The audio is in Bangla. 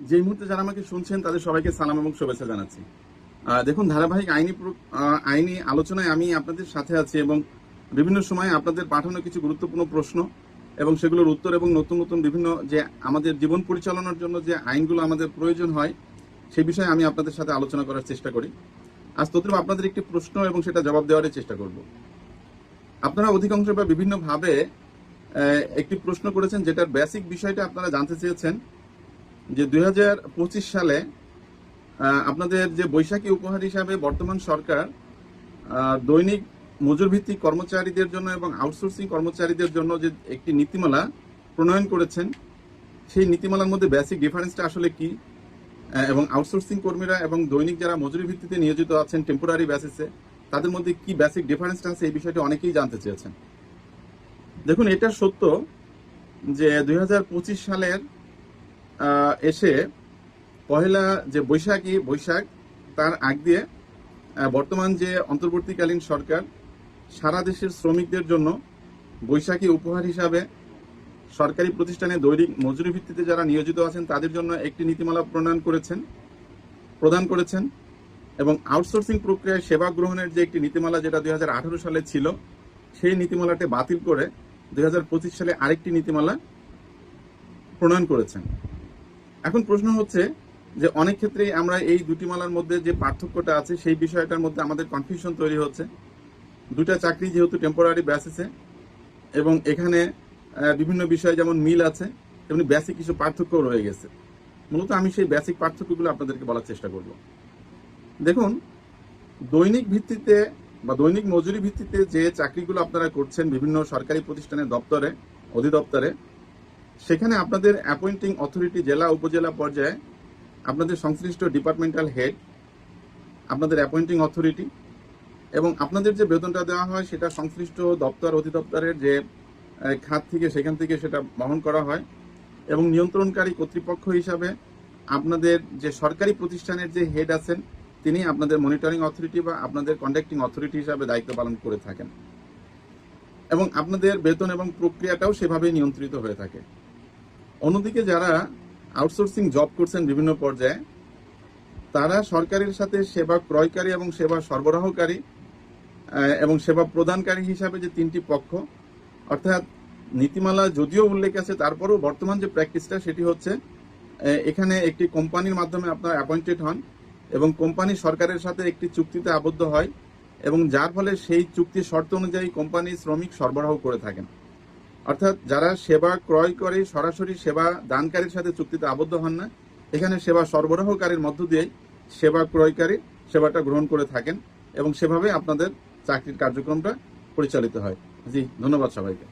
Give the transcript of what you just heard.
যে মুহূর্তে যারা আমাকে শুনছেন, তাদের সবাইকে সালাম এবং শুভেচ্ছা জানাচ্ছি। দেখুন, ধারাবাহিক আইনি আইনি আলোচনায় আমি আপনাদের সাথে আছি এবং বিভিন্ন সময় আপনাদের পাঠানো কিছু গুরুত্বপূর্ণ প্রশ্ন এবং সেগুলোর উত্তর এবং নতুন নতুন বিভিন্ন যে আমাদের জীবন পরিচালনার জন্য যে আইনগুলো আমাদের প্রয়োজন হয় সেই বিষয়ে আমি আপনাদের সাথে আলোচনা করার চেষ্টা করি। আজ তদ্রুপ আপনাদের একটি প্রশ্ন এবং সেটা জবাব দেওয়ার চেষ্টা করব। আপনারা অধিকাংশ বা বিভিন্নভাবে একটি প্রশ্ন করেছেন যেটার বেসিক বিষয়টা আপনারা জানতে চেয়েছেন। যে দুই হাজার পঁচিশ সালে আপনাদের যে বৈশাখী উপহার হিসাবে বর্তমান সরকার দৈনিক মজুর ভিত্তিক কর্মচারীদের জন্য এবং আউটসোর্সিং কর্মচারীদের জন্য যে একটি নীতিমালা প্রণয়ন করেছেন, সেই নীতিমালার মধ্যে বেসিক ডিফারেন্সটা আসলে কি? এবং আউটসোর্সিং কর্মীরা এবং দৈনিক যারা মজুরি ভিত্তিতে নিয়োজিত আছেন টেম্পোরারি বেসিসে তাদের মধ্যে কি বেসিক ডিফারেন্সটা আছে এই বিষয়টি অনেকেই জানতে চেয়েছেন। দেখুন, এটা সত্য যে দুই হাজার পঁচিশ সালের এসে পহেলা যে বৈশাখী, বৈশাখ, তার আগ দিয়ে বর্তমান যে অন্তর্বর্তীকালীন সরকার, সারা দেশের শ্রমিকদের জন্য বৈশাখী উপহার হিসাবে সরকারি প্রতিষ্ঠানে দৈনিক মজুরি ভিত্তিতে যারা নিয়োজিত আছেন, তাদের জন্য একটি নীতিমালা প্রণয়ন করেছেন, প্রদান করেছেন এবং আউটসোর্সিং প্রক্রিয়ায় সেবা গ্রহণের যে একটি নীতিমালা যেটা দুই হাজার আঠারো সালে ছিল, সেই নীতিমালাটি বাতিল করে দুই হাজার পঁচিশ সালে আরেকটি নীতিমালা প্রণয়ন করেছেন। এখন প্রশ্ন হচ্ছে যে অনেক ক্ষেত্রেই আমরা এই দুটি মালার মধ্যে যে পার্থক্যটা আছে, সেই বিষয়টার মধ্যে আমাদের কনফিউশন তৈরি হচ্ছে। দুটা চাকরি যেহেতু টেম্পোরারি বেসিসে এবং এখানে বিভিন্ন বিষয় যেমন মিল আছে, তেমনি বেসিক কিছু পার্থক্য রয়ে গেছে। মূলত আমি সেই বেসিক পার্থক্যগুলো আপনাদেরকে বলার চেষ্টা করব। দেখুন, দৈনিক ভিত্তিতে বা দৈনিক মজুরি ভিত্তিতে যে চাকরিগুলো আপনারা করছেন বিভিন্ন সরকারি প্রতিষ্ঠানের দপ্তরে, অধিদপ্তরে সেখানে আপনাদের অ্যাপয়েন্টিং অথরিটি জেলা, উপজেলা পর্যায়ে আপনাদের সংশ্লিষ্ট ডিপার্টমেন্টাল হেড আপনাদের অ্যাপয়েন্টিং অথরিটি এবং আপনাদের যে বেতনটা দেওয়া হয় সেটা সংশ্লিষ্ট দপ্তর অধিদপ্তরের যে খাত থেকে সেখান থেকে সেটা বহন করা হয় এবং নিয়ন্ত্রণকারী কর্তৃপক্ষ হিসাবে আপনাদের যে সরকারি প্রতিষ্ঠানের যে হেড আছেন, তিনি আপনাদের মনিটরিং অথরিটি বা আপনাদের কন্ডাক্টিং অথরিটি হিসাবে দায়িত্ব পালন করে থাকেন এবং আপনাদের বেতন এবং প্রক্রিয়াটাও সেভাবেই নিয়ন্ত্রিত হয়ে থাকে। অন্যদিকে যারা আউটসোর্সিং জব করছেন বিভিন্ন পর্যায়ে, তারা সরকারের সাথে সেবা ক্রয়কারী এবং সেবা সরবরাহকারী এবং সেবা প্রদানকারী হিসাবে যে তিনটি পক্ষ, অর্থাৎ নীতিমালা যদিও উল্লেখ আছে, তারপরেও বর্তমান যে প্র্যাকটিসটা সেটি হচ্ছে এখানে একটি কোম্পানির মাধ্যমে আপনারা অ্যাপয়েন্টেড হন এবং কোম্পানি সরকারের সাথে একটি চুক্তিতে আবদ্ধ হয় এবং যার ফলে সেই চুক্তির শর্ত অনুযায়ী কোম্পানি শ্রমিক সরবরাহ করে থাকেন। অর্থাৎ যারা সেবা ক্রয় করে সরাসরি সেবা দানকারীর সাথে চুক্তিতে আবদ্ধ হন না, এখানে সেবা সরবরাহকারীর মধ্য দিয়ে সেবা ক্রয়কারী সেবাটা গ্রহণ করে থাকেন এবং সেভাবে আপনাদের চাকরির কার্যক্রমটা পরিচালিত হয়। জি, ধন্যবাদ সবাইকে।